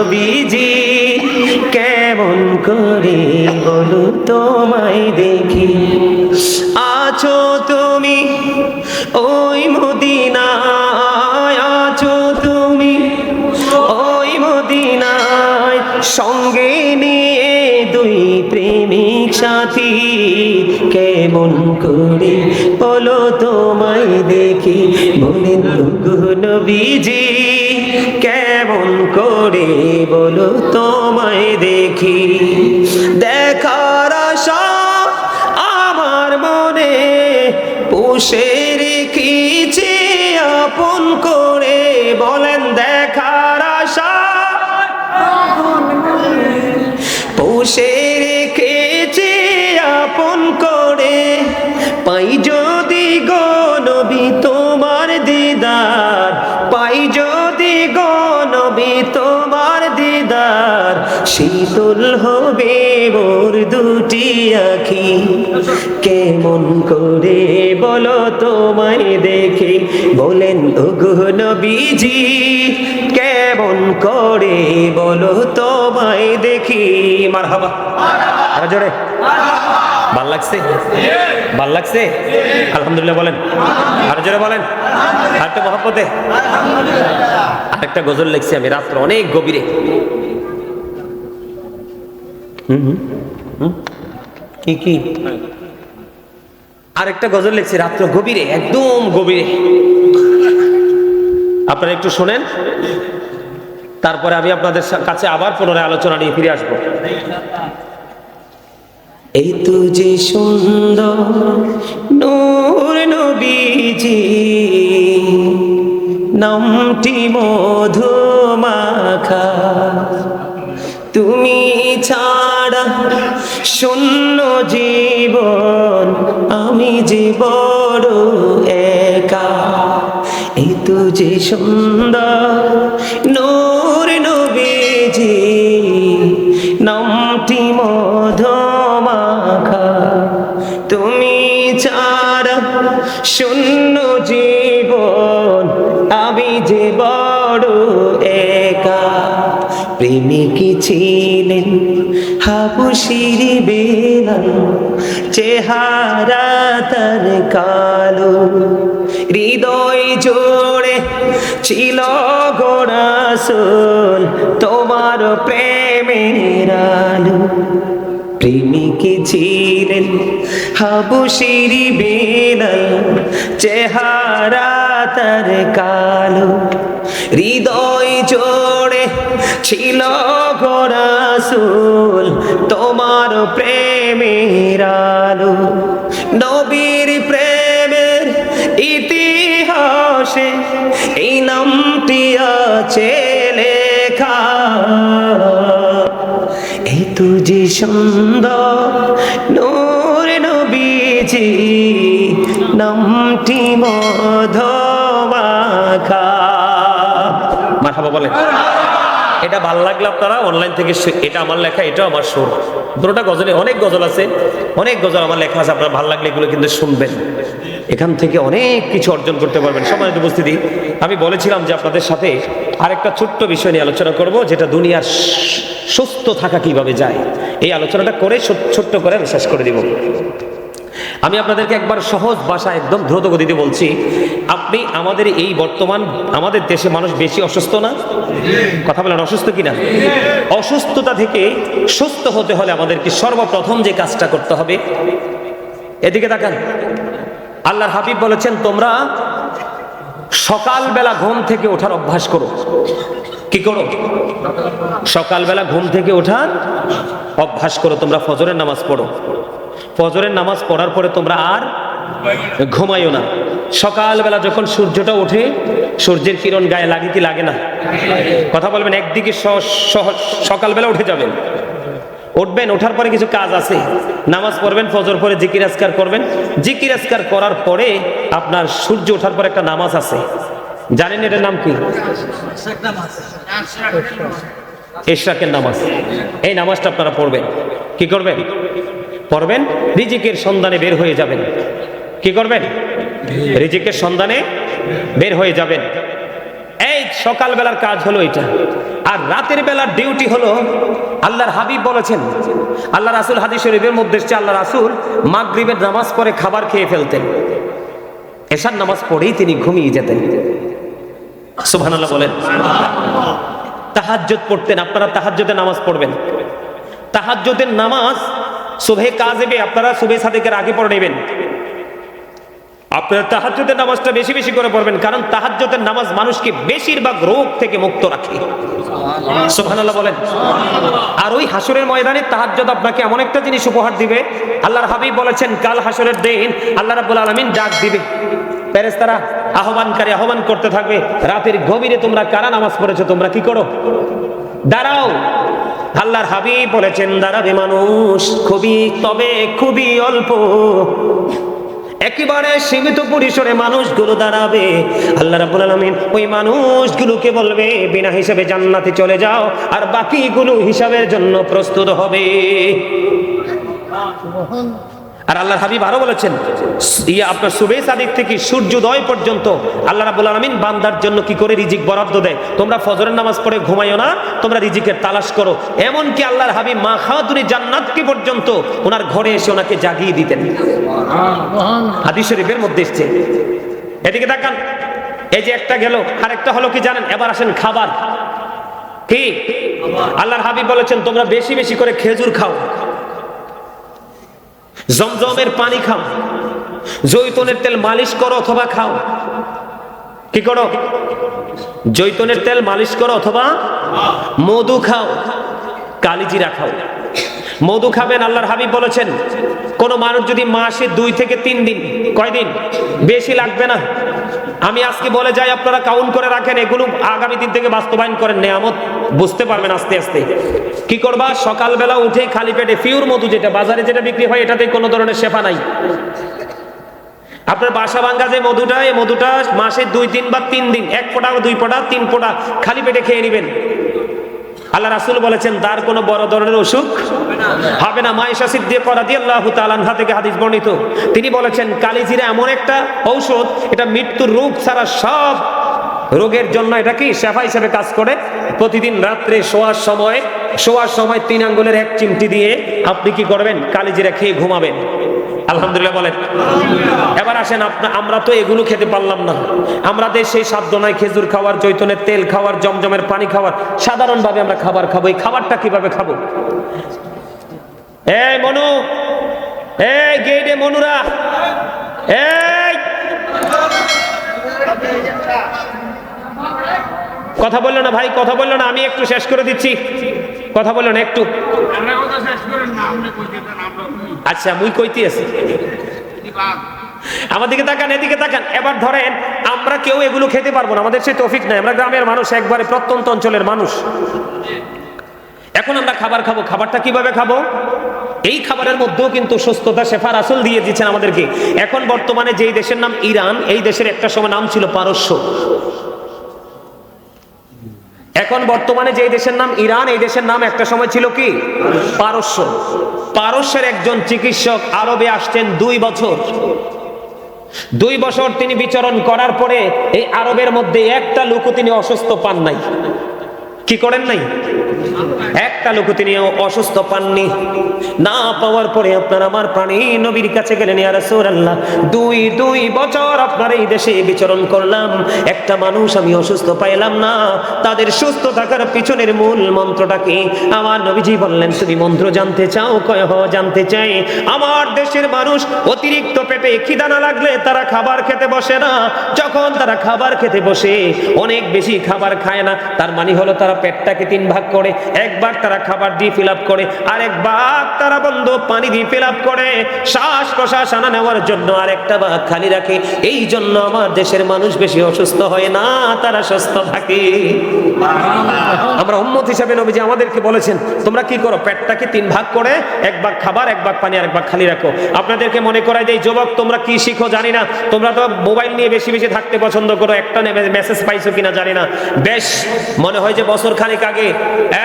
নবীজি, কেমন করে বলো তোমায় দেখি। আছো তুমি ওই মদিনায়, আছো তুমি ওই মদিনায়। সঙ্গে নিয়ে দুই প্রেমিক সাথী, কেমন করে বলো তোমায় দেখি। বলেন গো নবীজি করে বলো তোমায় দেখি। দেখার আশা আমার মনে পুষে আখি। কেমন করে বলো তোমায় দেখি? বলেন ওগো নবীজি কেমন করে বলো তোমায় দেখি? মার ভালো লাগছে? ভালো লাগছে? আলহামদুলিল্লাহ বলেন। আরও বলেন। আরেকটা মহাপতে আরেকটা গজল লিখছি আমি রাত্র অনেক গভীরে। হুম হুম, হুম। কি কি? আরেকটা গজল লিখছি রাত্র গভীরে একদম গভীরে। আপনারা একটু শোনেন। তারপরে আমি আপনাদের কাছে আবার পুনরায় আলোচনা নিয়ে ফিরে আসব। এই তো যে সুন্দর নূর নবীজি নামটি মধুমাখা। তুমি ছাড়া শূন্য জীবন আমি যে বড় একা। এই তো যে সুন্দর চেহারা তার কালো হৃদয় জোড়ে ছিল গোড়াসুল তোমার প্রেমের আলো। প্রেমিকে ছিলেন হাবুশির বেলাল চেহারা তার কালো। হৃদয় জোড়ে ছিল গোরাসুল তোমার প্রেমের আলো। নবীর প্রেমের ইতিহাসে এই নামটি আছে লেখা। এই তুজি সুন্দর নূর নবীজি নামটি মধমাখা। মাথা বলেন। এটা ভালো লাগলে আপনারা অনলাইন থেকে এটা আমার লেখা, এটাও আমার সুর। দুটোটা গজলে অনেক গজল আছে, অনেক গজল আমার লেখা আছে, আপনার ভালো লাগলে এগুলো কিন্তু শুনবেন। এখান থেকে অনেক কিছু অর্জন করতে পারবেন। সম্মানিত উপস্থিতি, আমি বলেছিলাম যে আপনাদের সাথে আরেকটা ছোট্ট বিষয় নিয়ে আলোচনা করব, যেটা দুনিয়ার সুস্থ থাকা কীভাবে যায়। এই আলোচনাটা করে ছোট্ট করে আমি শেষ করে দিব। আমি আপনাদেরকে একবার সহজ ভাষা একদম দ্রুত গতিতে বলছি, আপনি আমাদের এই বর্তমান, আমাদের দেশে মানুষ বেশি অসুস্থ না? কথা বলেন, অসুস্থ কিনা? অসুস্থতা থেকে সুস্থ হতে হলে আমাদেরকে সর্বপ্রথম যে কাজটা করতে হবে, এদিকে তাকান। আল্লাহর হাবিব বলেছেন, তোমরা সকালবেলা ঘুম থেকে ওঠার অভ্যাস করো। কি করো? সকালবেলা ঘুম থেকে ওঠার অভ্যাস করো, তোমরা ফজরের নামাজ পড়ো। ফজরের নামাজ পড়ার পরে তোমরা আর ঘুমাইও না। সকালবেলা যখন সূর্যটা ওঠে, সূর্যের কিরণ গায়ে লাগে কি লাগে না? কথা বলবেন, একদিকে সকালবেলা উঠে যাবেন। উঠবেন, ওঠার পরে কিছু কাজ আছে। নামাজ পড়বেন, ফজর পরে জিকির, আজকার করবেন। জিকির, আজকার করার পরে আপনার সূর্য ওঠার পরে একটা নামাজ আছে। জানেন এটার নাম কি? এশরাকের নামাজ। এই নামাজটা আপনারা পড়বেন। কি করবেন? পড়বেন, রিজিকের সন্ধানে বের হয়ে যাবেন। কি করবেন? রিজিকের সন্ধানে বের হয়ে যাবেন। এই সকালবেলার কাজ হলো এটা। আর রাতের বেলার ডিউটি হলো আল্লাহর হাবিব বলেছেন, আল্লাহ রাসুল হাদিস শরীফের মধ্যে আল্লাহ রাসুল মাগরিবের নামাজ পড়ে খাবার খেয়ে ফেলতেন। এশার নামাজ পড়েই তিনি ঘুমিয়ে যেতেন। সুবহানাল্লাহ বলেন। তাহাজ্জুদ পড়তেন, আপনারা তাহাজ্জুদের নামাজ পড়বেন। তাহাজ্জুদের নামাজ সুবহে কাজেবে, আপনারা সুবহে সাদেকের আগে পড়ে নেবেন। আপনারা তাহাজ্জুদের নামাজটা বেশি বেশি করে পড়বেন, কারণ তাহাজ্জুদের নামাজ মানুষকে বেশিরভাগ রোগ থেকে মুক্ত রাখে। বলেন। আর ওই হাসরের ময়দানে তাহাজ্জুদ আপনাকে এমন একটা জিনিস উপহার দিবে, আল্লাহর হাবিব বলেছেন, কাল হাসরের দিন আল্লাহ রাব্বুল আলামিন ডাক দিবে। ফেরেশতারা আহ্বানকারী আহ্বান করতে থাকবে, রাতের গভীরে তোমরা কারা নামাজ পড়েছো তোমরা কি করো? দাঁড়াও। আল্লাহর হাবি বলেছেন, দাঁড়াবে মানুষ খুবই, তবে খুবই অল্প। একেবারে সীমিত পরিসরে মানুষগুলো দাঁড়াবে। আল্লাহ রাবুল আলমিন ওই মানুষগুলোকে বলবে, বিনা হিসেবে জান্নাতে চলে যাও, আর বাকিগুলো হিসাবের জন্য প্রস্তুত হবে। আর আল্লাহর হাবিব আরও বলেছেন ইয়া আপনার সুবে সাদিক থেকে সূর্যোদয় পর্যন্ত আল্লাহ রাব্বুল আলামিন বান্দার জন্য কি করে রিজিক বরাদ্দ দেয়? তোমরা ফজরের নামাজ পড়ে ঘুমাইও না তোমরা রিজিকের তালাশ করো। এমনকি আল্লাহর হাবিব মা খাতুরি জান্নাতকে পর্যন্ত ওনার ঘরে এসে ওনাকে জাগিয়ে দিতেন। হাদিস শরীফের মধ্যে এসছে। এদিকে দেখান এই যে একটা গেল আরেকটা হলো কি জানেন? এবার আসেন খাবার। কি? আল্লাহর হাবিব বলেছেন তোমরা বেশি বেশি করে খেজুর খাও। জমজমের পানি খাও। জৈতনের তেল মালিশ করো অথবা খাও। কি করো? জৈতনের তেল মালিশ করো অথবা মধু খাও। কালিজিরা খাও। মধু খাবেন আল্লাহর হাবিব বলেছেন, কোন মানুষ যদি মাসে দুই থেকে তিন দিন, কয়দিন? বেশি লাগবে না। আমি আজকে বলে যাই, আপনারা কাউন্ট করে রাখেন, এগুলো আগামী দিন থেকে বাস্তবায়ন করেন, নেয়ামত বুঝতে পারবেন আস্তে আস্তে। কি করবা? সকালবেলা উঠে খালি পেটে ফিউর মধু যেটা, বাজারে যেটা বিক্রি হয় এটাতে কোনো ধরনের শেফা নাই। আপনার বাসা ভাঙ্গা যে মধুটা, এই মধুটা মাসে দুই, তিন বা তিন দিন, এক ফোঁটা, দুই ফোঁটা, তিন ফোঁটা খালি পেটে খেয়ে নেবেন। আল্লাহ রাসুল বলেছেন, তার কোনো বড় ধরনের অসুখ হবে না মায়েশা সিদ্দিক রাদি আল্লাহ তালানহা থেকে হাদিস বর্ণিত। তিনি বলেছেন, কালিজিরা এমন একটা ঔষধ, এটা মৃত্যুর রোগ ছাড়া সব রোগের জন্য এটা কি শেফা হিসেবে কাজ করে? প্রতিদিন রাত্রে শোয়ার সময় শোয়ার সময় তিন আঙ্গুলের এক চিমটি দিয়ে আপনি কি করবেন? কালিজিরা খেয়ে ঘুমাবেন। আলহামদুলিল্লাহ বলেন। এবার আসেন আপনার আমরা তো এগুলো খেতে পারলাম না। আমরা সেই সাধ্য নাই খেজুর খাওয়ার জৈতনের তেল খাওয়ার, জমজমের পানি খাওয়ার। সাধারণভাবে আমরা খাবার খাব। এই খাবারটা কীভাবে খাব? এই মনু, এই গেইডে মনুরা, এই। কথা বলল না ভাই, কথা বলল না, আমি একটু শেষ করে দিচ্ছি। কথা বলল না একটু। আচ্ছা মুই কইতে আছি। কি বাপ তাকান, এদিকে তাকান। এবার ধরেন, আমরা কেউ এগুলো খেতে পারব না। আমাদের সে তৌফিক নাই। আমরা গ্রামের মানুষ, একবারে প্রত্যন্ত অঞ্চলের মানুষ। এখন আমরা খাবার খাব। খাবারটা কীভাবে খাব? এই খাবারের মধ্যেও কিন্তু সুস্থতা শেফার আসল দিয়ে দিচ্ছেন আমাদেরকে। এখন বর্তমানে যেই দেশের নাম ইরান, এই দেশের একটা সময় নাম ছিল পারস্য। এখন বর্তমানে যে দেশের নাম ইরান, এই দেশের নাম একটা সময় ছিল কি? পারস্য। পারস্যের একজন চিকিৎসক আরবে আসছেন দুই বছর। দুই বছর তিনি বিচরণ করার পরে এই আরবের মধ্যে একটা লোকও তিনি অসুস্থ পান নাই। কি করেন নাই? একটা লোক তিনি অসুস্থ পাননি। না পাওয়ার পরে আপনার আমার প্রাণী নবীর কাছে গেলেন, ইয়া রাসূলুল্লাহ, দুই দুই বছর আপনার এই দেশে বিচরণ করলাম। একটা মানুষ আমি অসুস্থ পাইলাম না। তাদের সুস্থ থাকার পিছনের মূল মন্ত্রটা কি? আমার নবীজি বললেন, তুমি মন্ত্র জানতে চাও, কয়, হ, জানতে চাই। আমার দেশের মানুষ অতিরিক্ত পেটে খিদা না লাগলে তারা খাবার খেতে বসে না। যখন তারা খাবার খেতে বসে, অনেক বেশি খাবার খায় না, তার মানে হলো তারা পেটটাকে তিন ভাগ করে এক ভাগ তারা খাবার দিয়ে ফিল করে আর এক ভাগ তারা বন্ধ পানি দিয়ে ফিল করে। শ্বাস প্রশ্বাস আনা নেওয়ার জন্য আর একটা ভাগ খালি রাখে। এই জন্য আমার দেশের মানুষ বেশি অসুস্থ হয় না, তারা সুস্থ থাকে। আমরা উম্মত হিসাবে নবীজি আমাদেরকে বলেছেন, তোমরা কি করো, পেটটাকে তিন ভাগ করে এক ভাগ খাবার এক ভাগ পানি আর এক ভাগ খালি রাখো। আপনাদেরকে মনে করাই যে যুবক, তোমরা কি শিখো জানি না। তোমরা তো মোবাইল নিয়ে বেশি বেশি থাকতে পছন্দ করো, একটা মেসেজ পাইছো কিনা জানি না। বেশ, মনে হয় যে বছর খানিক আগে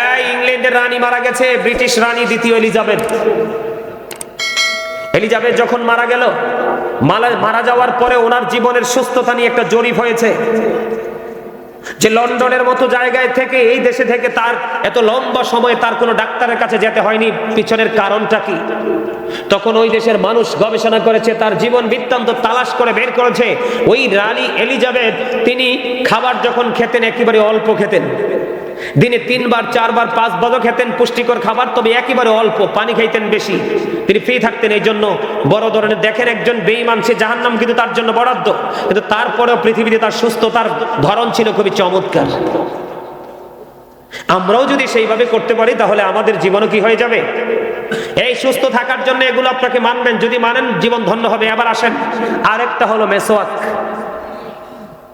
এই ইংল্যান্ডের রানী মারা গেছে, ব্রিটিশ রানী দ্বিতীয় এলিজাবেথ। এলিজাবেথ যখন মারা গেল মারা যাওয়ার পরে ওনার জীবনের সুস্থতা নিয়ে একটা জরিপ হয়েছে। যে লন্ডনের মতো জায়গায় থেকে, এই দেশে থেকে তার এত লম্বা সময় তার কোনো ডাক্তারের কাছে যেতে হয়নি। পিছনের কারণটা কি? তখন ওই দেশের মানুষ গবেষণা করেছে, তার জীবন বৃত্তান্ত তালাশ করে বের করেছে। ওই রানী এলিজাবেথ, তিনি খাবার যখন খেতেন, একেবারে অল্প খেতেন। দিনে তিনবার, চারবার পাঁচ বারও খেতেন, পুষ্টিকর খাবার, তবে একেবারে অল্প, পানি খাইতেন বেশি। তিনি ফ্রি থাকতেন এই জন্য। বড় ধরনের, দেখেন একজন বেঈমান, সে জাহান্নাম কিন্তু তার জন্য বরাদ্দ। কিন্তু তারপরেও পৃথিবীতে তার সুস্থতার ধরন ছিল খুবই চমৎকার। আমরাও যদি সেইভাবে করতে পারি, তাহলে আমাদের জীবনও কি হয়ে যাবে? এই সুস্থ থাকার জন্য এগুলো আপনাকে মানবেন। যদি মানেন, জীবন ধন্য হবে। আবার আসেন। আরেকটা হলো মেসোয়াক।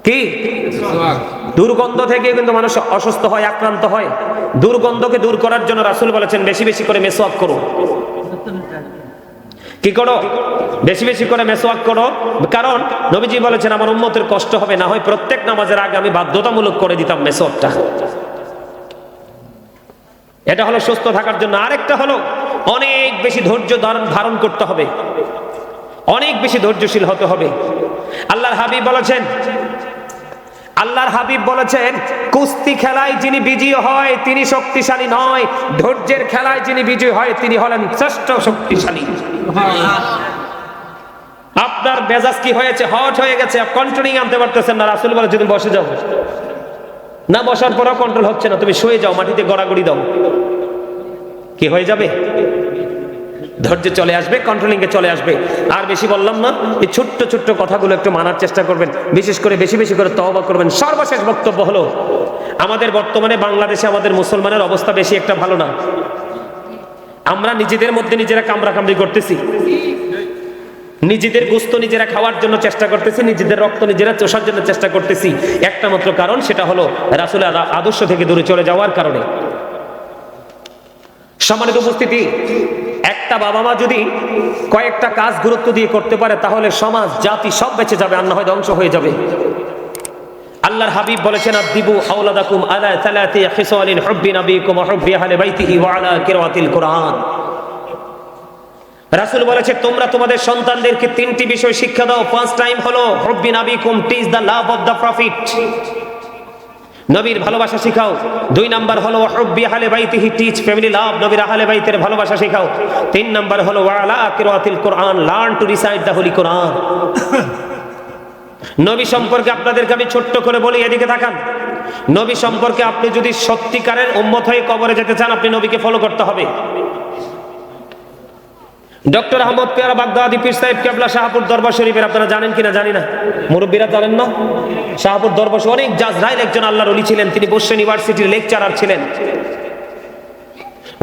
কি? দুর্গন্ধ থেকে কিন্তু মানুষ অসুস্থ হয়, আক্রান্ত হয়। দুর্গন্ধকে দূর করার জন্য রাসুল বলেছেন, বেশি বেশি করে মেসোয়াক করো। কি করো? বেশি বেশি করে মেসোয়াক করো। কারণ নবীজি বলেছেন, আমার উম্মতের কষ্ট হবে, না হয় প্রত্যেক নামাজের আগে আমি বাধ্যতামূলক করে দিতাম মেসোয়াকটা এটা হলো সুস্থ থাকার জন্য। আরেকটা হলো, অনেক বেশি ধৈর্য ধারণ করতে হবে। অনেক বেশি ধৈর্যশীল হতে হবে। আল্লাহর হাবিব বলেছেন আল্লাহর হাবিব বলেছেন, কুস্তি খেলায় যিনি বিজয়ী হয় তিনি শক্তিশালী নয়, ধৈর্যের খেলায় যিনি বিজয়ী হয় তিনি হলেন শ্রেষ্ঠ শক্তিশালী। আপনার মেজাজ কি হয়েছে? হট হয়ে গেছে কন্ট্রোলিং আনতে পারতেছেন না, রাসুল বলে যদি বসে যাও। না, বসার পরও কন্ট্রোল হচ্ছে না, তুমি শুয়ে যাও, মাটিতে গড়াগড়ি দাও। কি হয়ে যাবে? ধৈর্য চলে আসবে কন্ট্রোলিং এ চলে আসবে। আর বেশি বললাম না, এই ছোট্ট ছোট্ট কথাগুলো একটু মানার চেষ্টা করবেন। বিশেষ করে, বেশি বেশি করে তওবা করবেন। সর্বশেষ বক্তব্য হলো, আমাদের বর্তমানে বাংলাদেশে আমাদের মুসলমানের অবস্থা বেশি একটা ভালো না। আমরা নিজেদের মধ্যে নিজেরা কামড়া কামড়ি করতেছি। নিজেদের গোস্ত নিজেরা খাওয়ার জন্য চেষ্টা করতেছি, নিজেদের রক্ত নিজেরা চষার জন্য চেষ্টা করতেছি। একটা মাত্র কারণ, সেটা হলো রাসুলের আদর্শ থেকে দূরে চলে যাওয়ার কারণে। সম্মানিত উপস্থিতি একটা বাবা মা যদি কয়েকটা কাজ গুরুত্ব দিয়ে করতে পারে, তাহলে সমাজ, জাতি সব বেঁচে যাবে, আর না হয় ধ্বংস হয়ে যাবে। আল্লাহর হাবিব বলেছেন আদিবু আওলাদাকুম আলা সালাতি খিসালিন হুব্বি নবিকুম ওয়া হুব্বি আহলি বাইতিহি ওয়া আলা কিরাতিল কুরআন। রাসূল বলেছে, তোমরা তোমাদের সন্তানদেরকে তিনটি বিষয় শিক্ষা দাও। ফার্স্ট টাইম হলো হুব্বি নবিকুম teach the love of the prophet. নবীর ভালোবাসা শিখাও। দুই নাম্বার হলো হুব্বি আহলে বাইতিহি টিচ ফ্যামিলি লাভ নবীর আহলে বাইতের ভালোবাসা শিখাও। তিন নাম্বার হলো, ওয়ালা কিরাতিল কোরআন learn to recite the holy Quran নবী সম্পর্কে আপনাদেরকে আমি ছোট্ট করে বলি, এদিকে তাকান। নবী সম্পর্কে আপনি যদি সত্যিকারের উম্মত হয়ে কবরে যেতে চান, আপনি নবীকে ফলো করতে হবে। ডক্টর আহমদ পেয়ারা বাগদাদি, পীর সাহেব কেবলা শাহপুর দরবার শরীফের, আপনারা জানেন কিনা? জানি না। মুরব্বীরা জানেন না? শাহপুর দরবার অনেক জাজরাইল একজন আল্লাহর অলি ছিলেন, তিনি বসে ইউনিভার্সিটির লেকচারার ছিলেন।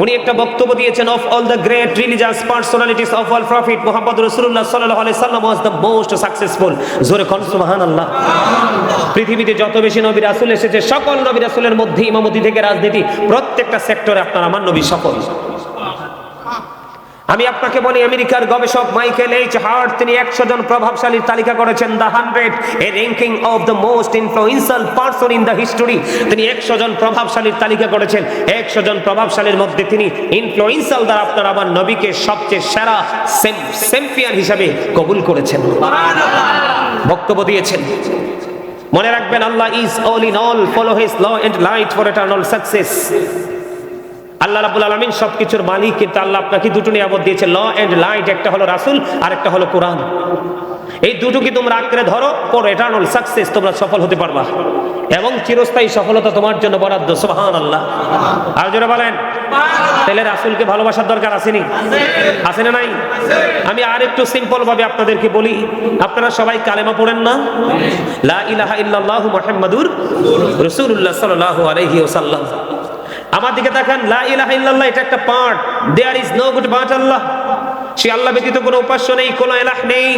উনি একটা বক্তব্য দিয়েছেন of all the great religious personalities of all prophet Muhammad রাসূলুল্লাহ সাল্লাল্লাহু আলাইহি সাল্লাম ওয়াজ দ্য মোস্ট সাকসেসফুল জোরে কোন, সুবহানাল্লাহ। পৃথিবীতে যত বেশি নবী রাসূল এসেছে, সকল নবী রাসূলের মধ্যে ইমামতি থেকে রাজনীতি প্রত্যেকটা সেক্টরে আপনার, আমার নবী সফল। আমি আপনাকে বলি, আমেরিকার গবেষক মাইকেল এইচ হার্ট, তিনি একশো জন প্রভাবশালীর তালিকা করেছেন, the hundred, a ranking of the most influential person in the history. তিনি একশো জন প্রভাবশালীর তালিকা করেছেন, একশো জন প্রভাবশালীর মধ্যে তিনি ইনফ্লুয়েন্সিয়াল দ্বারা আপনার আমার নবীকে সবচেয়ে সেরা চ্যাম্পিয়ন হিসাবে কবুল করেছেন। বক্তব্য দিয়েছেন। মনে রাখবেন, Allah is all in all follow his law and light for eternal success আল্লাহ রাবুল আলমিন সবকিছুর মালিক, কিন্তু আল্লাহ আপনাকে দুটো নিয়ামত দিয়েছে, ল এন্ড লাইট, একটা হলো রাসুল আর একটা হলো কোরআন। এই দুটো কি তোমরা আঁকড়ে ধরো? পর এটার্নাল সাকসেস তোমরা সফল হতে পারবা? এবং চিরস্থায়ী সফলতা তোমার জন্য বরাদ্দ সুবহান আল্লাহ আর জোরে বলেন। তাহলে রাসুলকে ভালোবাসার দরকার আসেনি? আসে না নাই? আমি আর একটু সিম্পল ভাবে আপনাদেরকে বলি, আপনারা সবাই কালেমা পড়েন না? লা ইলাহা ইল্লাল্লাহু মুহাম্মাদুর রাসূলুল্লাহ সাল্লাল্লাহু আলাইহি ওয়াসাল্লাম। আমার দিকে দেখেন লা ইলাহা ইল্লাল্লাহ, এটা একটা part there is no good but Allah. সে আল্লাহ ব্যতীত কোনো উপাস্য নেই, কোন এলাহ নেই।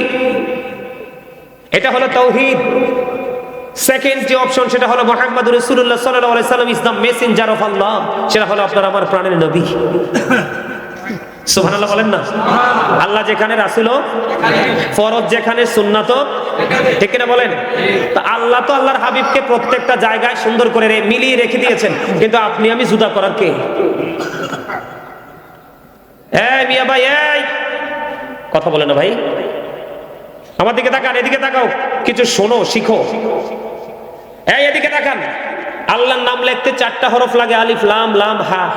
এটা হলো তৌহিদ। সেকেন্ড যে অপশন সেটা হলো মোহাম্মদ রসুল্লাহ সাল্লাহ সাল্লাম ইসলাম মেসেঞ্জার অফ আল্লাহ সেটা হলো আপনার, আমার প্রাণের নবী। সুবহানাল্লাহ বলেন না? আল্লাহ যেখানে রাসূল ফরজ যেখানে সুন্নাত ঠিক কিনা বলেন? তা আল্লাহ তো আল্লাহর হাবিবকে প্রত্যেকটা জায়গায় সুন্দর করে মিলিয়ে রেখে দিয়েছেন। কিন্তু আপনি আমি জুদা করার কে? এই মিয়া ভাই এই! কথা বলে না ভাই। আমার দিকে তাকান এদিকে তাকাও। কিছু শোনো শিখো। এই এদিকে তাকান। আল্লাহর নাম লিখতে চারটা হরফ লাগে আলিফ লাম লাম হা।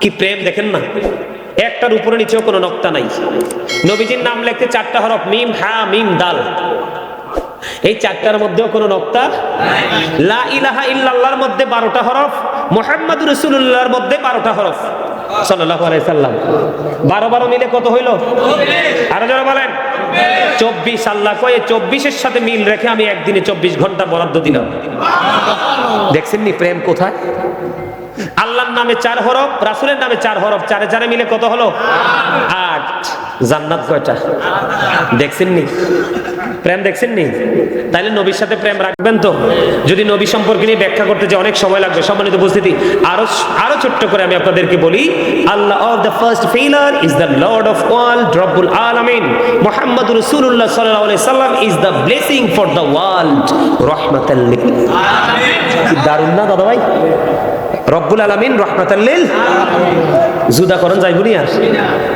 কি প্রেম দেখেন না? একটার উপরে নিচেও কোনো নক্তা নাই। নবীজির নাম লিখতে চারটা হরফ, মিম, হা, মিম, দাল। এই চারটার মধ্যেও কোনো নক্তা লা ইলাহা ইল্লাল্লাহর মধ্যে বারোটা হরফ মোহাম্মদ রসুল্লাহর মধ্যে বারোটা হরফ। সাল্লাল্লাহু আলাইহি সাল্লাম। বারো বারো মিলে কত হইল? আরও যারা বলেন। চব্বিশ আল্লাহ কয়ে চব্বিশের সাথে মিল রেখে আমি একদিনে চব্বিশ ঘণ্টা বরাদ্দ দিলাম। দেখছেন নি প্রেম কোথায়? আল্লাহর নামে চার হরফ, রাসুলের নামে চার হরফ, চারে চারে মিলে কত হলো? আট। জান্নাত কয়টা? দেখছেন নি প্রেম দেখছেন নি তাহলে নবীর সাথে প্রেম রাখবেন তো। যদি নবী সম্পর্কে নিয়ে ব্যাখ্যা করতে যে অনেক সময় লাগবে। সম্মানিত উপস্থিতি, আরও আরও ছোট্ট করে আমি আপনাদেরকে বলি, Allah of the first pillar is the lord of world রব্বুল আলামিন। মুহাম্মদ রাসূলুল্লাহ সাল্লাল্লাহু আলাইহি সাল্লাম is the blessing for the world রহমাতাল লিল কি দারুণ না দাদা ভাই রব্বুল আলামিন রহমাতাল্লিল জুদা করণ যাইব নি আর।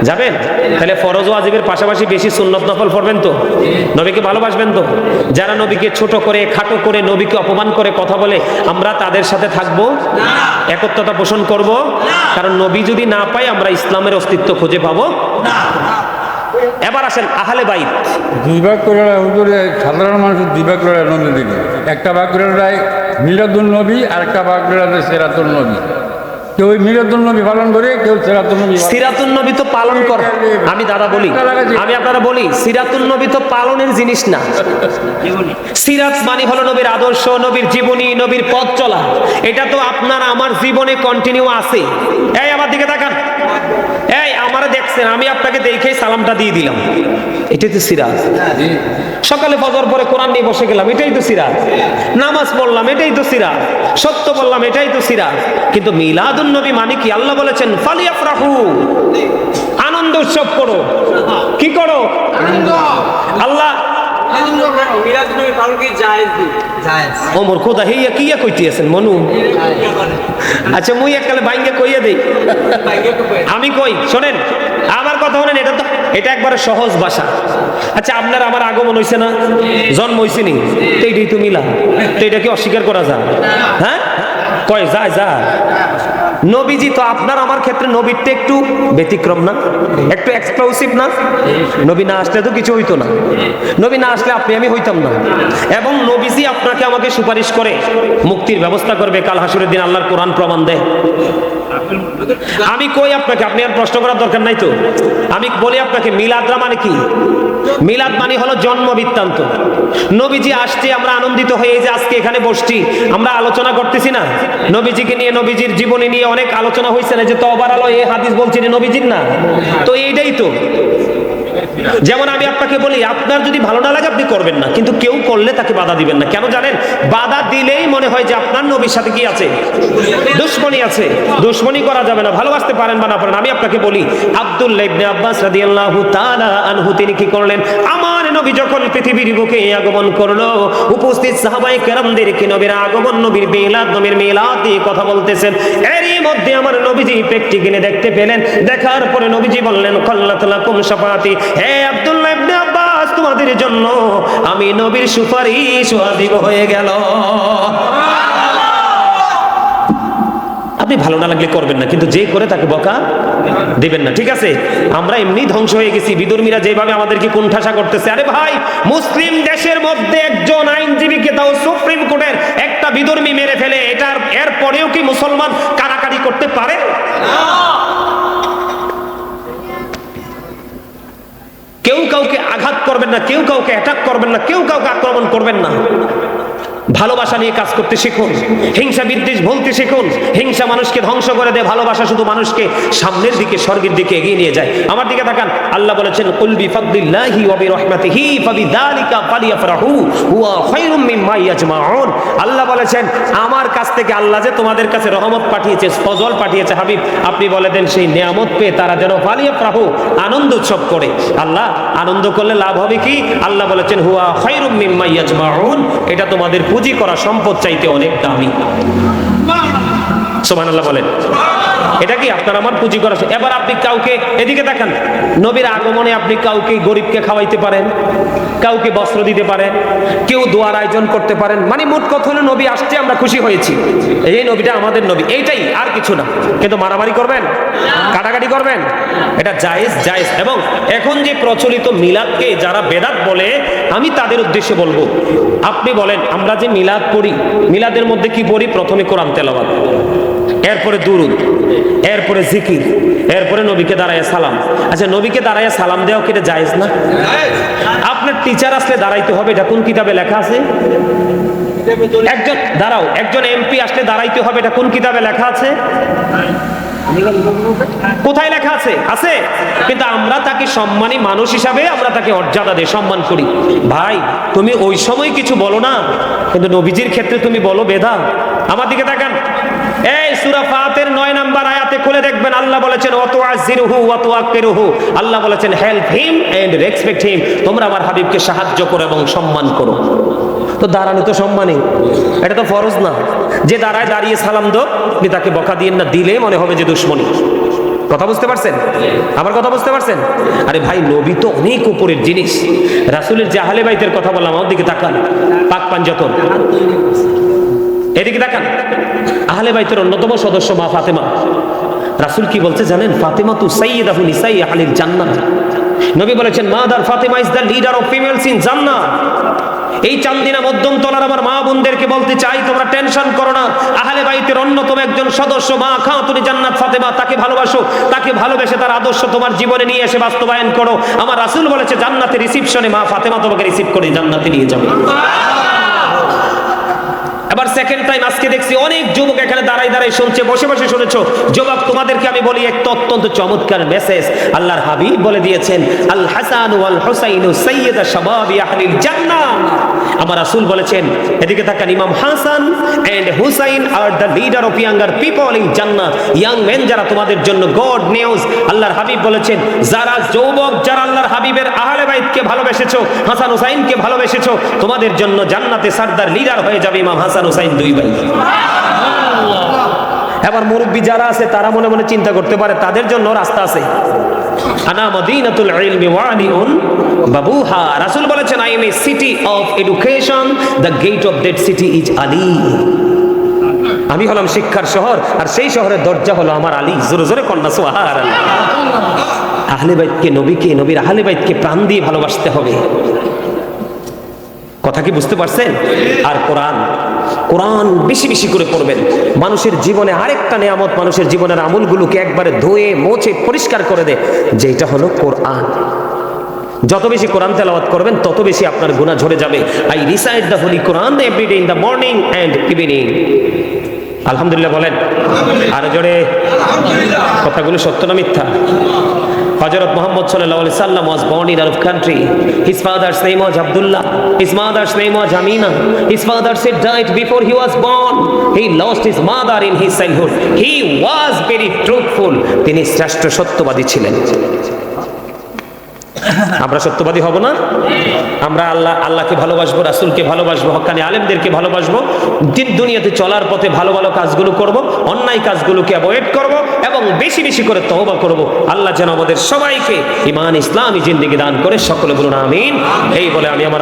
যাবেন? তাহলে ফরজ ওয়াজিবের পাশাপাশি বেশি সুন্নত নফল পড়বেন তো? নবীকে ভালোবাসবেন তো? যারা নবীকে ছোট করে, খাটো করে, নবীকে অপমান করে কথা বলে, আমরা তাদের সাথে থাকব? একত্রতা পোষণ করব? কারণ নবী যদি না পাই আমরা ইসলামের অস্তিত্ব খুঁজে পাবো? এবার আসেন আহলে বাইত। দুই ভাগ করে সাধারণ মানুষের দুই ভাগ করে একটা ভাগ করে রায় মিলাদুল নবী আর একটা করে সেরাতুল নবী। কেউ মিলাদুল নবী পালন করে কেউ সেরাতুল নবী সিরাতুন নবী তো পালন কর। আমি দাদা বলি আমি আপনারা বলি সিরাতুন নবী তো পালনের জিনিস না। সিরাত মানে হলো নবীর আদর্শ নবীর জীবনী নবীর পথ চলা। এটা তো আপনার আমার জীবনে কন্টিনিউ আছে। এই আমার দিকে তাকান। এই আমার দেখছেন আমি আপনাকে দেখে সালামটা দিয়ে দিলাম। এটাই তো সিরাজ সকালে ফজর পরে কোরআন নিয়ে বসে গেলাম এটাই তো সিরাজ নামাজ পড়লাম এটাই তো সিরাজ সত্য বললাম এটাই তো সিরাজ কিন্তু মিলাদুন নবী মানে কি? আল্লাহ বলেছেন ফালিয়া ফালিয়াফরাহু। আনন্দ উৎসব করো। কি করো? আল্লাহ ওমর খোদা হেইয়া কিয়া কইতেছেন মনু? আচ্ছা মুই এককালে বাইঙ্গে কইয়া দেই। আমি কই শোনেন আমার কথা শোনেন এটা তো এটা একবারে সহজ ভাষা। আচ্ছা আপনার আমার আগমন হইছে না? জন্ম হইছে নি? তো এইটাই তো মিলা তো এটা কি অস্বীকার করা যায়? হ্যাঁ? কয় যায় যায় নবীজি তো আপনার, আমার ক্ষেত্রে নবীরটা একটু ব্যতিক্রম না? একটু এক্সক্লুসিভ না? নবী না আসলে তো কিছু হইতো না। নবী না আসলে আপনি আমি হইতাম না। এবং নবীজি আপনাকে আমাকে সুপারিশ করে, মুক্তির ব্যবস্থা করবে, কাল হাসুরের দিন আল্লাহর কোরআন প্রমাণ দেয়। আমি কই আপনাকে? আপনি আর প্রশ্ন করার দরকার নাই তো? আমি বলি আপনাকে মিলাদরা মানে কি? মিলাদ মানে হলো জন্ম বৃত্তান্ত। নবীজি আসছে, আমরা আনন্দিত হয়ে যে আজকে এখানে বসছি। আমরা আলোচনা করতেছি না। নবীজিকে নিয়ে, নবীজির জীবনী নিয়ে অনেক আলোচনা হয়েছে না যে তো তবার আলো, এ হাদিস বলছি নবীজির না। তো এইটাই তো। যেমন আমি আপনাকে বলি, আপনার যদি ভালো না লাগে আপনি করবেন না, কিন্তু কেউ করলে তাকে বাধা দিবেন না। কেন জানেন? বাধা দিলেই মনে হয় যে আপনার নবীর সাথে কি আছে? দুশ্মনী আছে। দুশ্মনী করা যাবে না, ভালোবাসতে পারেন বা না পারেন। আমি আপনাকে বলি, আব্দুল্লাহ ইবনে আব্বাস রাদিয়াল্লাহু তাআলা আনহু, তিনি কি করলেন? আমার নবী যখন পৃথিবীর বুকে আগমন করল, উপস্থিত সাহাবায়ে কেরামদেরকে নবীর আগমন? নবীর মিলাদ নবীর মিলাদ দিয়ে কথা বলতেছেন। এরই মধ্যে আমার নবীজি পেটটি কিনে দেখতে পেলেন। দেখার পরে নবীজি বললেন, কল্লাত লাকুম শাফাতি হে আব্বাস, তোমাদের জন্য আমি নবীর সুপারিশ ওয়াজিব হয়ে গেল। আপনি ভালো না লাগলে করবেন না, কিন্তু যে করে তাকে বকা দিবেন না, ঠিক আছে? আমরা এমনি ধ্বংস হয়ে গেছি, বিদুর্মীরা যেভাবে আমাদেরকে কুণ্ঠাসা করতেছে। আরে ভাই, মুসলিম দেশের মধ্যে একজন আইনজীবীকে তাও সুপ্রিম কোর্টের একটা বিদুর্মী মেরে ফেলে, এটার এর পরেও কি মুসলমান কারাকারি করতে পারে? কেউ কাউকে আঘাত করবেন না, কেউ কাউকে অ্যাটাক করবেন না, কেউ কাউকে আক্রমণ করবেন না। ভালোবাসা নিয়ে কাজ করতে শিখুন। হিংসা, বিদ্বেষ বলতে শিখুন। হিংসা মানুষকে ধ্বংস করে দেয়, ভালোবাসা শুধু মানুষকে সামনের দিকে, স্বর্গের দিকে এগিয়ে নিয়ে যায়। আমার দিকে তাকান, আল্লাহ বলেছেন, কুল বিফাদলিল্লাহি ওয়া বিরহমাতিহি ফালিয়াফরাহু হুয়া খায়রুম মিম্মা ইয়াজমাউন। আল্লাহ বলেছেন, আমার কাছ থেকে আল্লাহ যে তোমাদের কাছে রহমত পাঠিয়েছে, ফজল পাঠিয়েছে হাবিব, আপনি বলে দেন, সেই নিয়ামত পেয়ে তারা যেন ফালিয়াফরাহু, আনন্দ উৎসব করে। আল্লাহ, আনন্দ করলে লাভ হবে কি? আল্লাহ বলেছেন, হুয়া খায়রুম মিম্মা ইয়াজমাউন। এটা তোমাদের পুঁজি করা সম্পদ চাইতে অনেক দামি। সুবহানাল্লাহ বলেন। এটা কি আপনার আমার পুঁজি করা এবার আপনি কাউকে এদিকে দেখান, নবীর আগমনে আপনি কাউকে গরিবকে খাওয়াইতে পারেন, কাউকে বস্ত্র দিতে পারেন, কেউ দোয়ার আয়োজন করতে পারেন। মানে মোট কথা হলো নবী আসছে, আমরা খুশি হয়েছি। এই নবীটা আমাদের নবী, এইটাই আর কিছু না। কিন্তু মারামারি করবেন, কাটাকাটি করবেন, এটা জায়েজ জায়েজ। এবং এখন যে প্রচলিত মিলাদকে যারা বেদাত বলে, আমি তাদের উদ্দেশ্যে বলব, আপনি বলেন, আমরা যে মিলাদ পড়ি, মিলাদের মধ্যে কি পড়ি? প্রথমে কোরআন তেলাওয়াত। এরপরে দুরুদ, এরপরে জিকির, এরপরে নবীকে দাঁড়ায় সালাম। আচ্ছা নবীকে দাঁড়ায় সালাম দেওয়া কি এটা জায়েজ না? আপনার টিচার আসলে দাঁড়াইতে হবে, এটা কোন কিতাবে লেখা আছে? একজন, দাঁড়াও, একজন এমপি আসলে দাঁড়াইতে হবে, এটা কোন কিতাবে লেখা আছে? কোথায় লেখা আছে? আছে? কিন্তু আমরা তাকে সম্মানী মানুষ হিসাবে আমরা তাকে অর্যাদা দিয়ে সম্মান করি। ভাই, তুমি ওই সময় কিছু বলো না, কিন্তু নবীজির ক্ষেত্রে তুমি বলো বেদা। আমার দিকে তাকান। এই সূরা ফাতের 9 নাম্বার আয়াতে খুলে দেখবেন আল্লাহ বলেছেন অত আজিরহু অত আকবিরহু আল্লাহ বলেছেন help him and respect him তোমরা আমার হাবিবকে সাহায্য করো এবং সম্মান করো। তো দাঁড়ানো তো সম্মানে এটা তো ফরজ না। যে দাঁড়ায় দাঁড়িয়ে সালাম দো তাকে বকা দিয়ে না, দিলে মনে হবে যে দুশ্মনী। কথা বুঝতে পারছেন? আমার কথা বুঝতে পারছেন? আরে ভাই, নবী তো অনেক উপরের জিনিস। রাসুলের জাহালে বাইতের কথা বললাম, আমার দিকে তাকান। পাক পাঞ্জতন এদিকে তাকান। আহলে বাইতের অন্যতম সদস্য মা ফাতেমা। রাসুল কি বলছে জানেন? ফাতেমা তু সাইয়্যিদাহু নিসাই আহলিল জান্নাত। নবী বলেছেন, mother Fatima is the leader of females in জান্নাত। এই চান্দিনা মধ্যম তলার আমার মা বোনদেরকে বলতে চাই, তোমরা টেনশন করো না। আহলে বাইতের অন্যতম একজন সদস্য মা খাতুনি জান্নাত ফাতেমা, তাকে ভালোবাসো, তাকে ভালোবেসে তার আদর্শ তোমার জীবনে নিয়ে এসে বাস্তবায়ন করো। আমার রাসুল বলেছে, জান্নাতে রিসিপশনে মা ফাতেমা তোমাকে রিসিভ করে জান্নাতে নিয়ে যাবে। এবার সেকেন্ড টাইম আজকে দেখছি অনেক যুবক এখানে দাঁড়াই দাঁড়াই শুনছে, বসে বসে শুনেছো। যুবক তোমাদেরকে আমি বলি, একটা অত্যন্ত চমৎকার মেসেজ আল্লাহর হাবিব বলে দিয়েছেন, আল হাসান ওয়াল হুসাইন সাইয়্যিদা শাবাবি আহলিল জান্নাহ। আমার রাসূল বলেছেন, এদিকে তাকান, imam Hasan and Husain are the leader of younger people in Jannah young men যারা তোমাদের জন্য গড নিউজ আল্লাহর হাবিব বলেছেন, যারা যুবক, যারা আল্লাহর হাবিবের আহলে বাইতকে ভালোবেসেছো, হাসান হুসাইনকে ভালোবেসেছো, তোমাদের জন্য জান্নাতে সর্দার লিডার হয়ে যাবে ইমাম হাসান। হুসাইন দুই ভাই। এবার মুরব্বী যারা আছে তারা মনে মনে চিন্তা করতে পারে তাদের জন্য রাস্তা আছে। আনা মদিনাতুল ইলমি ওয়ালিউন বাবুহা। রাসূল বলেছেন I am a city of education the gate of that city is Ali আমি হলাম শিক্ষার শহর আর সেই শহরের দরজা হলো আমার আলী। জোরে জোরে কন্যা সোহার আহলে বাইতকে নবীকে নবীর আহলে বাইতকে প্রাণ দিয়ে ভালোবাসতে হবে। কথা কি বুঝতে পারছেন? আর কোরআন কোরআন বেশি বেশি করে পড়বেন। মানুষের জীবনে আরেকটা নিয়ামত, মানুষের জীবনের আমলগুলোকে একবারে ধুয়ে, মোছে, পরিষ্কার করে দেয় যেটা হলো কোরআন। যত বেশি কোরআন তেলাওয়াত করবেন, তত বেশি আপনার গুনাহ ঝরে যাবে। I recite the holy Quran everyday in the morning and evening আলহামদুলিল্লাহ বলেন। আর জোরে। কথাগুলো সত্য না মিথ্যা? হজরত sallallahu alaihi wasallam was born in Arab country. His father's name was Abdullah. His mother's name was Amina. His father said died before he was born. He lost his mother in his childhood. He was very truthful. তিনি শ্রেষ্ঠ সত্যবাদী ছিলেন আমরা সত্যবাদী হব না। আমরা আল্লাহ, আল্লাহকে ভালোবাসবো, রাসুলকে ভালোবাসবো, হকানি আলেমদেরকে ভালোবাসবো। দিন দুনিয়াতে চলার পথে ভালো ভালো কাজগুলো করব, অন্যায় কাজগুলোকে অ্যাভয়েড করব এবং বেশি বেশি করে তহবা করব। আল্লাহ যেন আমাদের সবাইকে ইমান ইসলামী, জিন্দিগি দান করে সকলে বলুন, আমিন। এই বলে আমি আমার